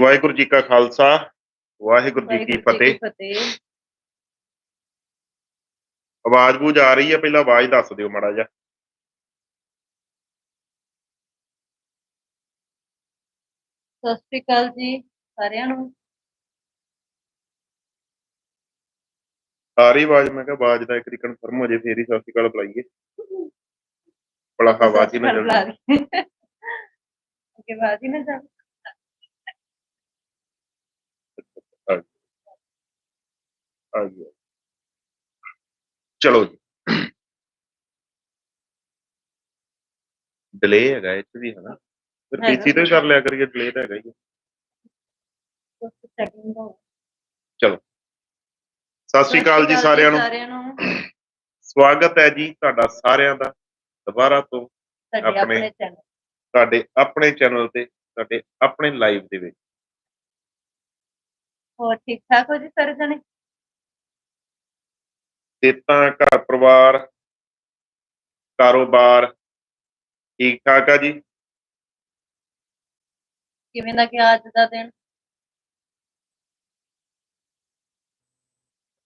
ਵਾਹਿਗੁਰੂ ਜੀ ਕਾ ਖਾਲਸਾ ਵਾਹਿਗੁਰੂ ਜੀ ਕੀ ਫਤਿਹ। ਆਵਾਜ਼ ਬੂਝ ਆ ਰਹੀ ਹੈ ਪਹਿਲਾਂ ਆਵਾਜ਼ ਦੱਸ ਦਿਓ ਮਾੜਾ ਜਿਹਾ। ਸਤਿ ਸ਼੍ਰੀ ਅਕਾਲ ਜੀ ਸਾਰਿਆਂ ਨੂੰ। ਆ ਰਹੀ ਆਵਾਜ਼ ਮੈਂ ਕਿਹਾ ਆਵਾਜ਼ ਦਾ ਇੱਕ ਵਾਰੀ ਕਨਫਰਮ ਹੋ ਜੇ ਫੇਰ ਹੀ ਸਤਿ ਸ਼੍ਰੀ ਅਕਾਲ ਬੁਲਾਈਏ। ਬੜਾ ਹਵਾ ਜੀ ਨਾ ਹੈ। ਅੱਗੇ ਹੀ ਨਾ ਜਾ ਆ ਗਿਆ ਚਲੋ ਜੀ। ਡਿਲੇ ਹੈਗਾ ਇਹ 'ਚ ਵੀ ਹਨਾ। ਫਿਰ। ਪੀਸੀ ਤੇ ਕਰ ਲਿਆ ਕਰੀਏ ਡਿਲੇ ਤਾਂ ਹੈਗਾ ਹੀ ਦਾ। ਸਤਿ ਸ਼੍ਰੀ ਅਕਾਲ ਜੀ ਸਾਰਿਆਂ ਨੂੰ। ਸਵਾਗਤ ਹੈ ਜੀ ਤੁਹਾਡਾ ਸਾਰਿਆਂ ਦਾ ਦੁਬਾਰਾ ਤੋਂ ਆਪਣੇ- ਸਾਡੇ ਆਪਣੇ ਚੈਨਲ ਤੇ ਸਾਡੇ ਆਪਣੇ ਲਾਈਵ ਦੇ ਵਿੱਚ। ਹੋਰ ਠੀਕ ਠਾਕ ਹੋ ਜੀ ਸਾਰੇ ਜਣੇ? ਸਿਹਤਾਂ ਘਰ ਪਰਿਵਾਰ ਕਾਰੋਬਾਰ ਠੀਕ ਠਾਕ ਆ ਜੀ? ਕਿਵੇਂ ਦਾ ਗਿਆ ਅੱਜ ਦਾ ਦਿਨ?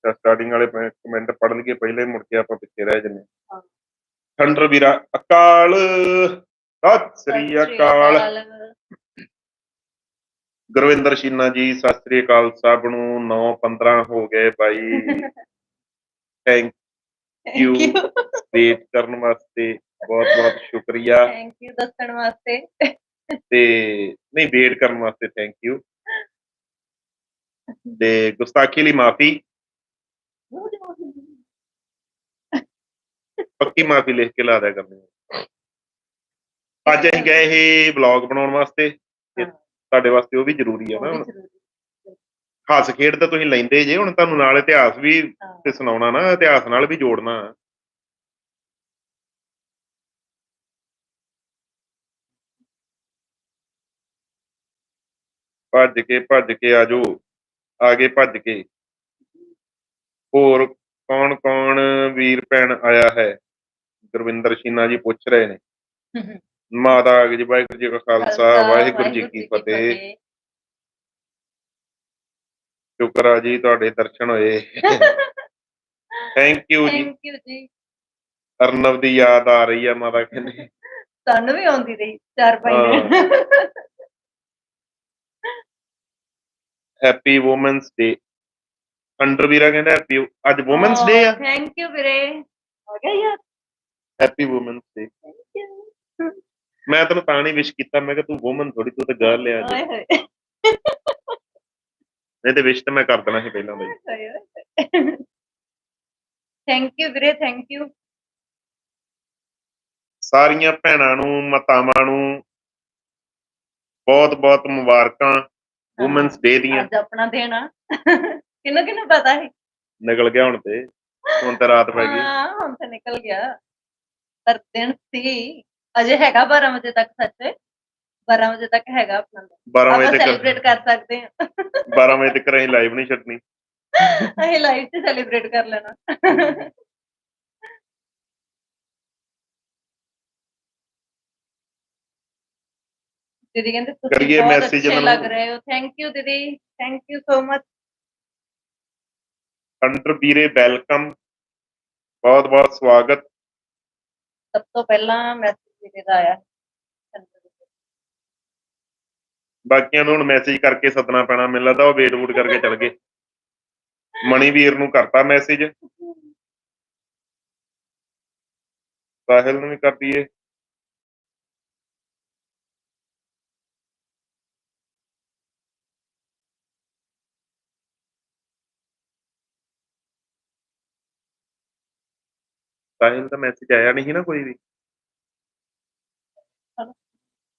ਸਟਾਰਟਿੰਗ ਵਾਲੇ ਕਮੈਂਟ ਪੜ੍ਹ ਲਈਏ ਪਹਿਲੇ ਮੁੜ ਕੇ ਆਪਾਂ ਪਿੱਛੇ ਰਹਿ ਜੰਨੇ। ਠੰਡਰ ਵੀਰਾ ਅਕਾਲ! ਸਤਿ ਸ੍ਰੀ ਅਕਾਲ। ਗੁਰਵਿੰਦਰ ਸ਼ੀਨਾ ਜੀ ਸਤਿ ਸ੍ਰੀ ਅਕਾਲ ਸਭ ਨੂੰ। 9 15 ਹੋ ਗਏ ਬਾਈ। Thank You. ਵੇਟ ਕਰਨ ਵਾਸਤੇ ਬਹੁਤ ਬਹੁਤ ਸ਼ੁਕਰੀਆ ਥੈਂਕ ਯੂ ਦੱਸਣ ਵਾਸਤੇ ਤੇ ਨਹੀਂ ਵੇਟ ਕਰਨ ਵਾਸਤੇ ਥੈਂਕ ਯੂ ਤੇ ਗੁਸਤਾਖੀ ਲਈ ਮਾਫੀ ਪੱਕੀ ਮਾਫੀ ਲਿਖ ਕੇ ਲਾ ਦਿਆ ਕਰਨੀ ਅੱਜ ਅਸੀਂ ਗਏ ਸੀ ਵਲੌਗ ਬਣਾਉਣ ਵਾਸਤੇ। ਤੁਹਾਡੇ ਵਾਸਤੇ ਉਹ ਵੀ ਜ਼ਰੂਰੀ ਆ ਨਾ। ਹੱਸ ਖੇਡ ਤਾਂ ਤੁਸੀਂ ਲੈਂਦੇ ਜੇ ਹੁਣ ਤੁਹਾਨੂੰ ਨਾਲ ਇਤਿਹਾਸ ਵੀ। ਤੇ ਸੁਣਾਉਣਾ ਨਾ ਇਤਿਹਾਸ ਨਾਲ ਵੀ ਜੋੜਨਾ। ਭੱਜ ਕੇ ਭੱਜ ਕੇ ਆਜੋ ਆਗੇ ਭੱਜ ਕੇ। ਹੋਰ ਕੌਣ ਕੌਣ ਵੀਰ ਭੈਣ ਆਇਆ ਹੈ? ਗੁਰਵਿੰਦਰ ਸ਼ੀਨਾ ਜੀ ਪੁੱਛ ਰਹੇ ਨੇ। ਮਾਤਾ ਜੀ ਵਾਹਿਗੁਰੂ ਜੀ ਕਾ ਖਾਲਸਾ ਵਾਹਿਗੁਰੂ ਜੀ ਕੀ ਫਤਿਹ। ਸ਼ੁਕਰ ਆ ਜੀ ਤੁਹਾਡੇ ਦਰਸ਼ਨ ਹੋਏ। ਥੈਂਕ ਯੂ ਜੀ। ਥੈਂਕ ਯੂ ਜੀ। ਅਰਨਵ ਦੀ ਯਾਦ ਆ ਰਹੀ ਹੈ ਮਾਤਾ ਕਹਿੰਦੇ। ਤੁਹਾਨੂੰ ਵੀ ਆਉਂਦੀ ਰਹੀ ਚਾਰ ਪੰਜ ਹੈਪੀ ਔਮਨਸ ਡੇ ਅੰਡਰ ਵੀਰਾ ਕਹਿੰਦਾ ਹੈਪੀ ਅੱਜ ਔਮਨਸ ਡੇ ਆ। ਥੈਂਕ ਯੂ ਵੀਰੇ। ਹੋ ਗਿਆ ਯਾਰ। Happy women's day thank you ਮੈਂ ਤੈਨੂੰ ਤਾਂ ਨਹੀਂ ਵਿਸ਼ ਕੀਤਾ ਮੈਂ ਕਿਹਾ ਤੂੰ ਔਮਨ ਥੋੜੀ ਤੂੰ ਤਾਂ ਗਰਲ ਆ ਹੋਏ। ਨਹੀਂ ਤੇ ਵਿਸ਼ ਤਾਂ ਮੈਂ ਕਰ ਦੇਣਾ ਸੀ ਪਹਿਲਾਂ ਬਈ। ਥੈਂਕ ਯੂ ਵੀਰੇ ਥੈਂਕ ਯੂ ਸਾਰੀਆਂ ਭੈਣਾਂ ਨੂੰ ਮਾਤਾਵਾਂ ਨੂੰ ਬਹੁਤ ਬਹੁਤ ਮੁਬਾਰਕਾਂ ਔਮਨਸ ਡੇ ਦੀਆਂ। ਅੱਜ ਆਪਣਾ ਦਿਨ ਆ। ਕਿਹਨੂੰ ਕਿਹਨੂੰ ਪਤਾ ਹੈ ਨਿਕਲ ਗਿਆ ਹੁਣ ਤੇ। ਹੁਣ ਤਾਂ ਰਾਤ ਪੈ ਗਈ। ਹਾਂ ਹੁਣ ਤਾਂ ਨਿਕਲ ਗਿਆ। ਪਰ ਦਿਨ ਸੀ। ਅਜੇ ਹੈਗਾ 12 ਵਜੇ ਤੱਕ ਸੱਚ। 12 ਵਜੇ ਤੱਕ ਹੈਗਾ ਆਪਣਾ ਦਿਨ। 12 ਆਪਾਂ ਵਜੇ ਤੱਕ ਸੈਲੀਬ੍ਰੇਟ ਕਰ ਸਕਦੇ ਹਾਂ 12 ਵਜੇ ਤੱਕ ਅਸੀਂ ਲਾਈਵ ਨਹੀਂ ਛੱਡਣੀ ਅਸੀਂ ਲਾਈਵ ਤੇ ਸੈਲੀਬ੍ਰੇਟ ਕਰ ਲੈਣਾ ਦੀਦੀ ਕਹਿੰਦੇ ਤੁਸੀਂ ਕਰੀਏ ਬਹੁਤ message ਅੱਛੇ ਇਹਨਾਂ ਲੱਗ ਨੂੰ। ਰਹੇ ਹੋ ਥੈਂਕ ਯੂ ਦੀਦੀ thank you so much under ਵੀਰੇ ਵੈਲਕਮ ਬਹੁਤ ਬਹੁਤ ਸਵਾਗਤ ਸਭ ਤੋਂ ਪਹਿਲਾਂ ਮੈਸੇਜ ਦੀਦੀ ਦਾ ਆਇਆ ਬਾਕੀਆਂ ਨੂੰ ਹੁਣ ਮੈਸੇਜ ਕਰਕੇ ਸੱਦਣਾ ਪੈਣਾ, ਮੈਨੂੰ ਲੱਗਦਾ ਉਹ ਵੇਟ ਵੂਟ ਕਰਕੇ ਚੱਲ ਗਏ। ਮਣੀਵੀਰ ਨੂੰ ਕਰਤਾ ਮੈਸੇਜ ਸਾਹਿਲ ਨੂੰ ਵੀ ਕਰ ਦਈਏ। ਸਾਹਿਲ ਦਾ ਮੈਸੇਜ ਆਇਆ ਨਹੀਂ ਸੀ ਨਾ ਕੋਈ ਵੀ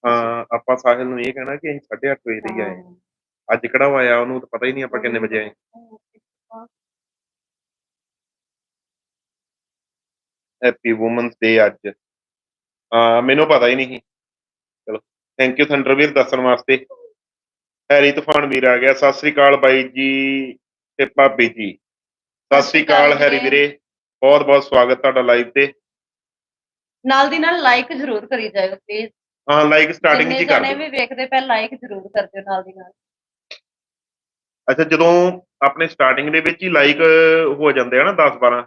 ਹਾਂ ਆਪਾਂ ਸਾਹਿਲ ਨੂੰ ਇਹ ਕਹਿਣਾ ਕਿ ਅਸੀਂ 8:30 ਵਜੇ ਦੇ ਹੀ ਆਏ। ਅੱਜ ਕਿਹੜਾ ਉਹ ਆਇਆ ਉਹਨੂੰ ਤਾਂ ਪਤਾ ਹੀ ਨਹੀਂ ਆਪਾਂ ਕਿੰਨੇ ਵਜੇ ਆਏ। ਹੈਪੀ ਔਮਨਸ ਡੇ ਅੱਜ। ਮੈਨੂੰ ਪਤਾ ਹੀ ਨਹੀਂ ਸੀ। ਚਲੋ ਥੈਂਕ ਯੂ ਥੰਡਰਵੀਰ ਦੱਸਣ ਵਾਸਤੇ। ਹੈਰੀ ਤੂਫਾਨ ਵੀਰ ਆ ਗਿਆ। ਸਤਿ ਸ੍ਰੀ ਅਕਾਲ ਬਾਈ ਜੀ ਤੇ ਭਾਬੀ ਜੀ। ਸਤਿ ਸ੍ਰੀ ਅਕਾਲ ਹੈਰੀ ਵੀਰੇ। ਬਹੁਤ ਬਹੁਤ ਸਵਾਗਤ ਤੁਹਾਡਾ ਲਾਈਵ ਤੇ। ਨਾਲ ਦੀ ਨਾਲ ਲਾਈਕ ਜ਼ਰੂਰ ਕਰੀ ਜਾਇਓ ਪਲੀਜ਼ ਹਾਂ ਲਾਈਕ ਸਟਾਰਟਿੰਗ ਚ ਹੀ ਕਰ ਦਿਓ। ਵੀ ਵੇਖਦੇ ਪਏ ਲਾਈਕ ਜ਼ਰੂਰ ਕਰ ਦਿਓ ਨਾਲ ਦੀ ਨਾਲ। ਅੱਛਾ ਜਦੋਂ ਆਪਣੇ ਸਟਾਰਟਿੰਗ ਦੇ ਵਿੱਚ ਹੀ ਲਾਈਕ ਹੋ ਜਾਂਦੇ ਆ ਨਾ 10 12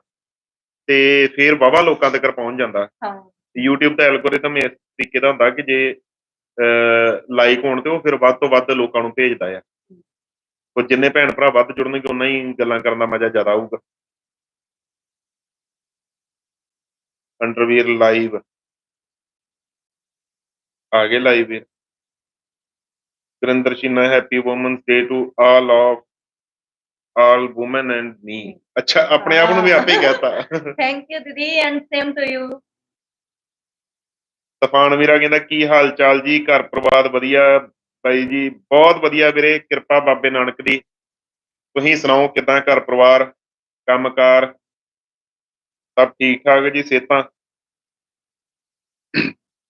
ਤੇ ਫਿਰ ਵਾਹਵਾ ਲੋਕਾਂ ਤੱਕ ਪਹੁੰਚ ਜਾਂਦਾ। ਹਾਂ। YouTube ਦਾ ਐਲਗੋਰਿਥਮ ਇਸ ਤਰੀਕੇ ਦਾ ਹੁੰਦਾ ਕਿ ਜੇ ਲਾਈਕ ਹੋਣ ਤੇ ਉਹ ਫਿਰ ਵੱਧ ਤੋਂ ਵੱਧ ਲੋਕਾਂ ਨੂੰ ਭੇਜਦਾ ਆ। ਉਹ ਜਿੰਨੇ ਭੈਣ ਭਰਾ ਵੱਧ ਜੁੜਨਗੇ ਉਨਾ ਹੀ ਗੱਲਾਂ ਕਰਨ ਦਾ ਮਜ਼ਾ ਜ਼ਿਆਦਾ ਆਊਗਾ। ਅੰਡਰਵੀਅਰ ਲਾਈਵ ਆ ਗਏ live Veer Gurinder Sheena happy women's day to all of all woman and me ਅੱਛਾ ਆਪਣੇ ਆਪ ਨੂੰ ਵੀ ਆਪੇ ਹੀ ਕਹਤਾ ਥੈਂਕ ਯੂ ਦੀਦੀ ਐਂਡ ਸੇਮ ਟੂ ਯੂ ਤੂਫਾਨ ਵੀਰਾ ਕਹਿੰਦਾ ਕੀ ਹਾਲ ਚਾਲ ਜੀ ਘਰ ਪਰਿਵਾਰ ਵਧੀਆ ਬਾਈ ਜੀ ਬਹੁਤ ਵਧੀਆ ਵੀਰੇ ਕਿਰਪਾ ਬਾਬੇ ਨਾਨਕ ਦੀ ਤੁਸੀਂ ਸੁਣਾਓ ਕਿਦਾਂ ਘਰ ਪਰਿਵਾਰ ਕੰਮਕਾਰ ਸਭ ਠੀਕ ਠਾਕ ਜੀ ਸਿਹਤਾਂ